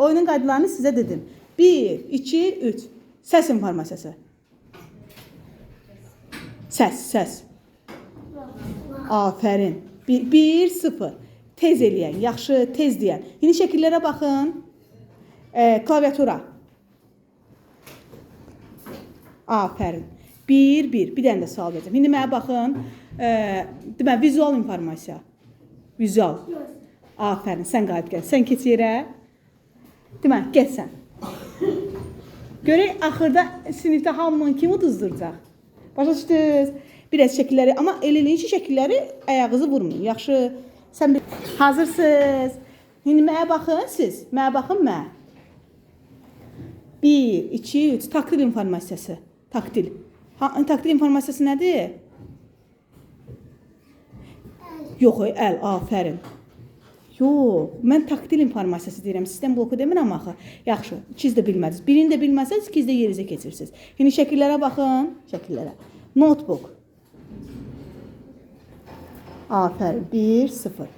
Oyunun qaydalarını sizə dedim. 1, 2, 3. Səs informasiyası. Səs, səs. Afərin. 1 0. Tez eləyən, yaxşı, tez deyən. İndi şəkillərə baxın. E, klaviatura. Afərin. 1 1. Bir dənə də sual verəcəm. İndi mənə baxın. E, deməli vizual informasiya. Vizual. Afərin. Sən qalib gəl. Sən keç yerə. Deməli, get sən. Görək axırda sinifdə hamının kimi uduzduracaq. Başa düşdünüz? Biraz şəkilləri, amma elə eləyin ki, şəkilləri ayağınızı vurmayın. Yaxşı. Sən bir hazırsınız. İndi mənə baxın siz. Mənə baxın mənə. 1, 2, 3 taktil informasiyası. Taktil. Ha, taktil informasiyası nədir? Yox, əl, afərin. Yox, mən taktil informasiyası deyirəm. Sistem bloku demirəm axı. Yaxşı, ikiz də bilmədiniz. Birini də bilməsəniz, ikiz də yerizə keçirsiniz. İndi şəkillərə baxın, şəkillərə. Notebook. Afərin. 1 0.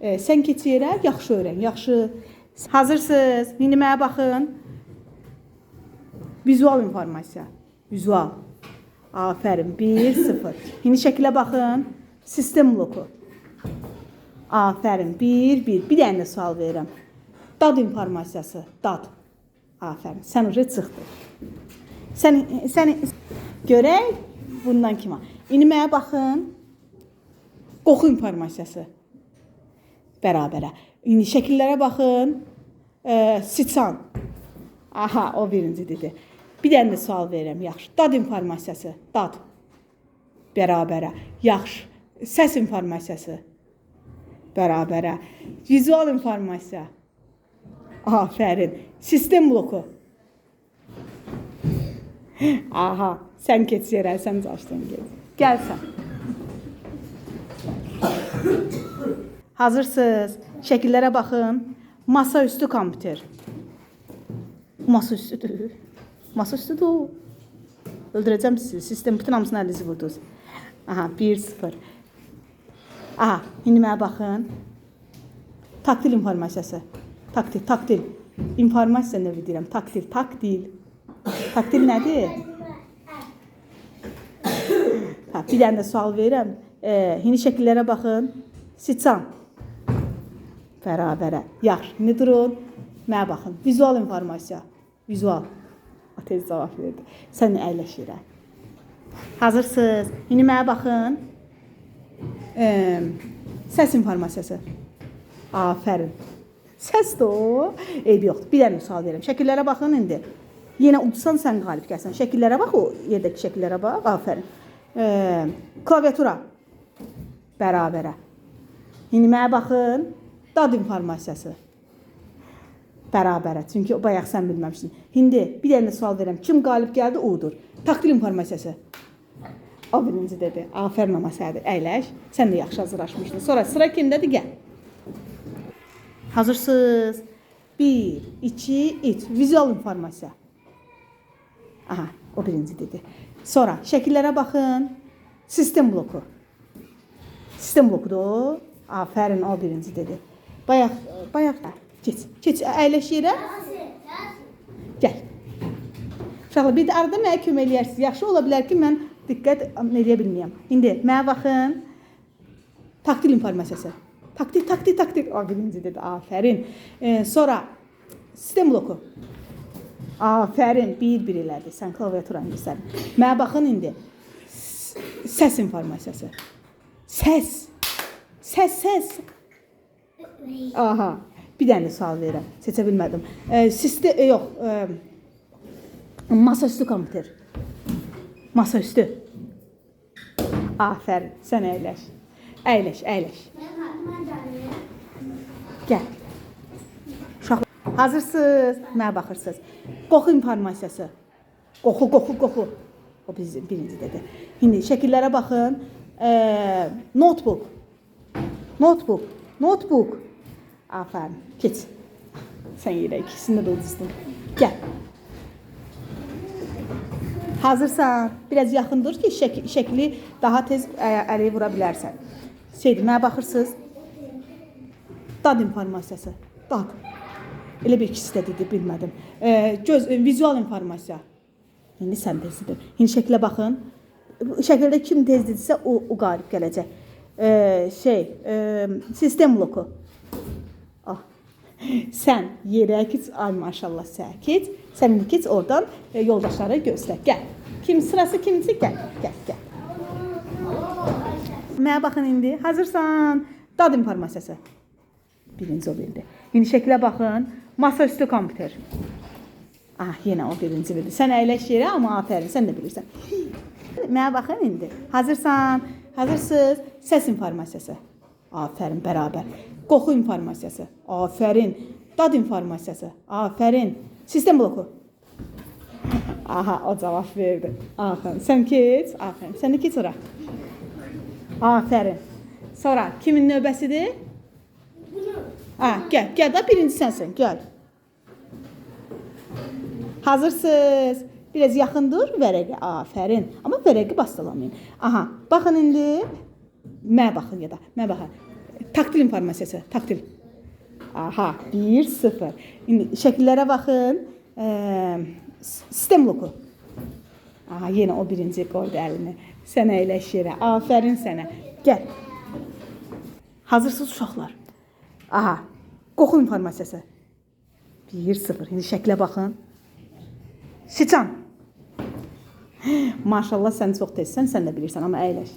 E, sən keç yerə, yaxşı öyrən. Yaxşı. Hazırsınız? İndi mənə baxın. Vizual informasiya. Vizual. Afərin. 1 0. İndi şəkilə baxın. Sistem bloku. Afərin. 1 1. Bir dənə də sual verirəm. Dad informasiyası. Dad. Afərin. Sən uje çıxdın. Sən sən görək bundan kimə. İndi mənə baxın. Qoxu informasiyası. Bərabərə. İndi şəkillərə baxın. E, siçan. Aha, o birinci dedi. Bir dənə də sual verirəm. Yaxşı. Dad informasiyası. Dad. Bərabərə. Yaxşı. Səs informasiyası. Bərabərə. Vizual informasiya. Afərin. Sistem bloku. Aha, sən keç yerə, sən açdın get. Gəl sən. Hazırsınız? Şəkillərə baxın. Masa üstü kompüter. Masa üstüdür. Masa üstüdür. Öldürəcəm sizi. Sistem bütün hamısını əlinizi vurdunuz. Aha, 1-0. Aha, indi mənə baxın. Taktil informasiyası. Taktil, taktil. İnformasiya növü deyirəm. Taktil, taktil. Taktil nədir? Hə, bir dənə də sual verirəm. E, indi şəkillərə baxın. Siçan. Bərabərə. Yaxşı. İndi durun. Mənə baxın. Vizual informasiya. Vizual. O tez cavab verdi. Sən əyləş yerə. Hazırsınız? İndi mənə baxın. Səs informasiyası. Afərin. Səsdir o. Eyb yoxdur. Bir dənə sual verirəm. Şəkillərə baxın indi. Yenə udsan sən qalib gəlsən. Şəkillərə bax o yerdəki şəkillərə bax. Afərin. E, klaviatura. Bərabərə. İndi mənə baxın. Dad informasiyası. Bərabərə. Çünki bayaq sən bilməmişdin. İndi bir dənə sual verirəm. Kim qalib gəldi? Odur. Taktil informasiyası. O birinci dedi. Afərin ama sənə. Əyləş. Sən də yaxşı hazırlaşmışdın. Sonra sıra kimdədir? Gəl. Hazırsınız? 1, 2, 3. Vizual informasiya. Aha, o birinci dedi. Sonra şəkillərə baxın. Sistem bloku. Sistem blokudur. Afərin, o birinci dedi. Bayaq, bayaq da. Keç, keç, əyləş yerə. Gəl. Uşaqlar, bir də arada mənə kömək eləyərsiniz. Yaxşı ola bilər ki, mən diqqət eləyə bilməyəm. İndi mənə baxın. Taktil informasiyası. Taktil, taktil, taktil. O birinci dedi. Afərin. E, sonra sistem bloku. Afərin. Bir-bir elədi. Sən klaviaturanı göstərdin. Mənə baxın indi. Səs informasiyası. Səs. Səs, səs. Aha. Bir dənə sual verirəm. Seçə bilmədim. E, sistem e, yox, e, masaüstü kompüter. Masaüstü. Afərin. Sən əyləş. Əyləş, əyləş. Gəl. Uşaq hazırsınız? Mənə baxırsınız. Qoxu informasiyası. Qoxu, qoxu, qoxu. O bizim birinci dedi. İndi şəkillərə baxın. E, notebook. Notebook. Notebook. Afərin. Keç. Sən yerə ikisini də uduzdun. Gəl. Hazırsan, biraz yaxın dur ki, şək şəkli daha tez əliyə vura bilərsən. Şeydir, mənə baxırsınız. Dad informasiyası. Dad. Elə bir ikisi də dedi, bilmədim. E, göz e, vizual informasiya. İndi sən tezdir. İndi şəklə baxın. Şəkildə kim tez dedirsə o, o qalib gələcək. E, şey, e, sistem bloku. Ah. Sən yerə keç, ay maşallah səkit. Sən keç oradan e, yoldaşlara göstər. Gəl. Kim sırası kimsə gəl. Gəl, gəl. Mənə baxın indi. Hazırsan? Dad informasiyası. Birinci o bildi. İndi şəklə baxın. Masaüstü kompüter. Ah, yenə o birinci bildi. Sən əyləş yerə, amma afərin, sən də bilirsən. Mənə baxın indi. Hazırsan? Hazırsınız? Səs informasiyası. Afərin, bərabər. Qoxu informasiyası. Afərin. Dad informasiyası. Afərin. Sistem bloku. Aha, o cavab verdi. Afərin. Sən keç. Afərin. Sən də keç ora. Afərin. Sonra kimin növbəsidir? Ha, gəl, gəl də birinci sənsən, gəl. Hazırsınız? Biraz yaxın dur vərəqə. Afərin. Amma vərəqi bastalamayın. Aha, baxın indi. Mənə baxın ya da mənə baxın. Taktil informasiyası, taktil. Aha, 1 0. İndi şəkillərə baxın. Sistem bloku. Aha, yenə o birinci qoydu əlini. Sən əyləş yerə. Afərin sənə. Gəl. Hazırsınız uşaqlar? Aha, qoxu informasiyası. 1-0. İndi şəklə baxın. Siçan. Maşallah sən çox tezsən, sən də bilirsən, amma əyləş.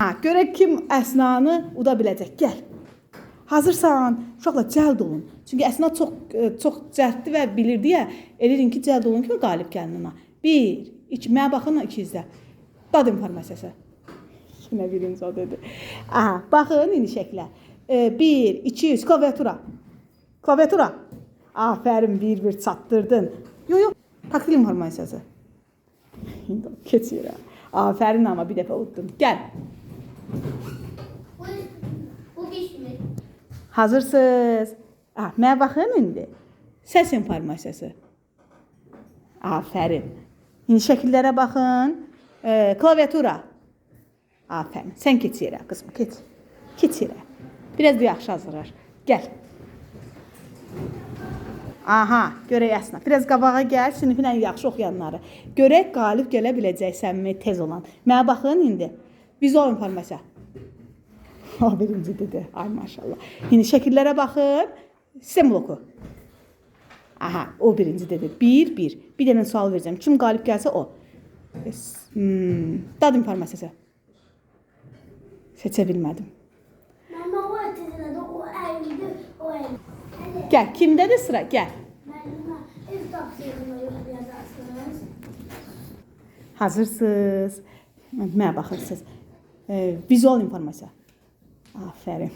Ha, görək kim əsnanı uda biləcək. Gəl. Hazırsan? Uşaqlar cəld olun. Çünki əsna çox e, çox cəlddir və bilir deyə eləyin ki, cəld olun ki, qalib gəlin ona. 1 2 mənə baxın ikizdə. Dad informasiyası. Yenə birinci o dedi. Aha, baxın indi şəklə. 1 2 3 klaviatura. Klaviatura. Afərin bir-bir çatdırdın. Yo yo, taktil informasiyası. İndi keçir. Afərin amma bir dəfə uddun. Gəl. Bu, bu pişmir. Hazırsınız? Ah, mənə baxın indi. Səs informasiyası. Afərin. İndi şəkillərə baxın. E, klaviatura. Afərin. Sən keç yerə qızım, keç. Keç yerə. Biraz da yaxşı hazırlar. Gəl. Aha, görək əsna. Biraz qabağa gəl, sinifin ən yaxşı oxuyanları. Görək qalib gələ biləcəksənmi tez olan. Mənə baxın indi. Vizual informasiya. O birinci dedi. Ay maşallah. İndi şəkillərə baxın. Sistem bloku. Aha, o birinci dedi. 1 1. Bir dənə sual verəcəm. Kim qalib gəlsə o. Hmm, dad informasiyası. Seçə bilmədim. Mama o ötesinde o eğildi, o. Hadi. Gəl, kimdədir sıra? Gəl. Merdiven üst taksiyonuna yazarsınız. Hazırsınız. Mənə baxırsınız. E, vizual informasiya. Afərin.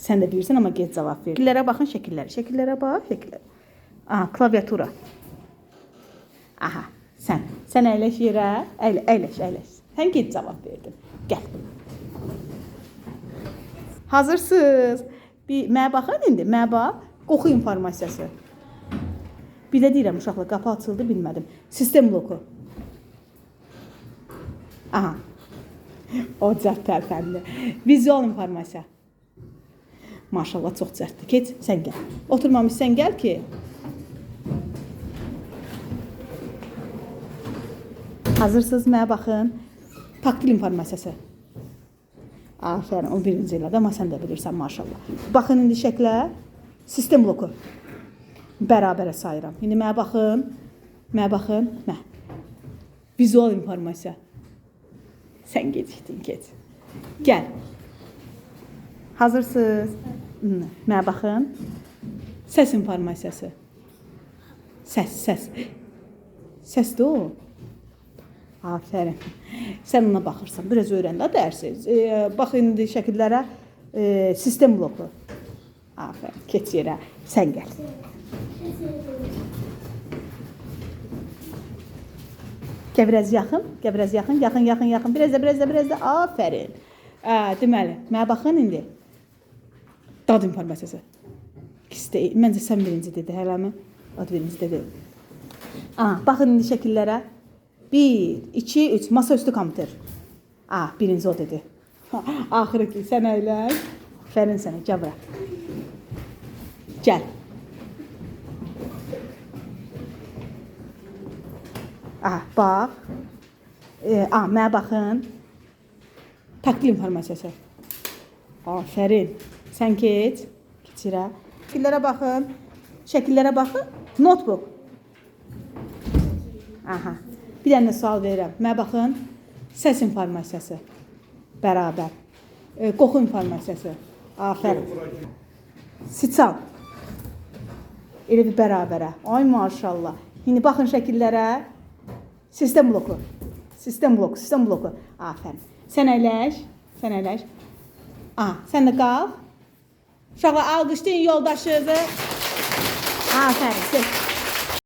Sən də bilirsən amma gec cavab ver. Şəkillərə baxın, şəkillərə. Şəkillərə bax, şəkillərə. Aha, klaviatura. Aha, sən. Sən əyləş yerə. Əylə, əyləş, əyləş. Sən gec cavab verdin. Gəl. Hazırsınız. Bir mənə baxın indi. Mənə bax. Qoxu informasiyası. Bir də deyirəm uşaqlar, qapı açıldı, bilmədim. Sistem bloku. Aha. O cəld tərpəndi. Vizual informasiya. Maşallah çox cəlddir. Keç, sən gəl. Oturmamışsan gəl ki. Hazırsınız mənə baxın. Taktil informasiyası. Afərin, o birinci elədi, amma sən də bilirsən maşallah. Baxın indi şəklə. Sistem bloku. Bərabərə sayıram. İndi mənə baxın. Mənə baxın. Nə? Vizual informasiya. Sən gecikdin, keç. Gəl. Hazırsınız? Mənə baxın. Səs informasiyası. Səs, səs. Səsdir o. Afərin. Sən ona baxırsan, biraz öyrən də dərsi. E, bax indi şəkillərə e, sistem bloku. Afərin. Keç yerə. Sən gəl. Gəl biraz yaxın, gəl biraz yaxın, yaxın, yaxın, yaxın. Biraz da, biraz da, biraz da. Afərin. Ə, deməli, mənə baxın indi. Dad informasiyası. İkisi də, məncə sən birinci dedi, hələmi? Da birinci dedi. Aa, baxın indi şəkillərə. 1, 2, 3. Masaüstü kompüter. Aa, birinci o dedi. Axırı ki, sən əyləş. Fərin sənə, gəl bura. Gəl. Aha, bax. E, a, mənə baxın. Taktil informasiyası. Aferin. Sən keç. Keçirə. Şəkillərə baxın. Şəkillərə baxın. Notebook. Aha. Bir dənə sual verirəm. Mənə baxın. Səs informasiyası. Bərabər. E, qoxu informasiyası. Afərin. Siçan. Elə bir bərabərə. Ay maşallah. İndi baxın şəkillərə. Sistem bloku. Sistem bloku, sistem bloku. Afərin. Sən əyləş. Sən əyləş. A, sən də qalx. Uşaqlar alqışlayın yoldaşınızı. Afərin. Get.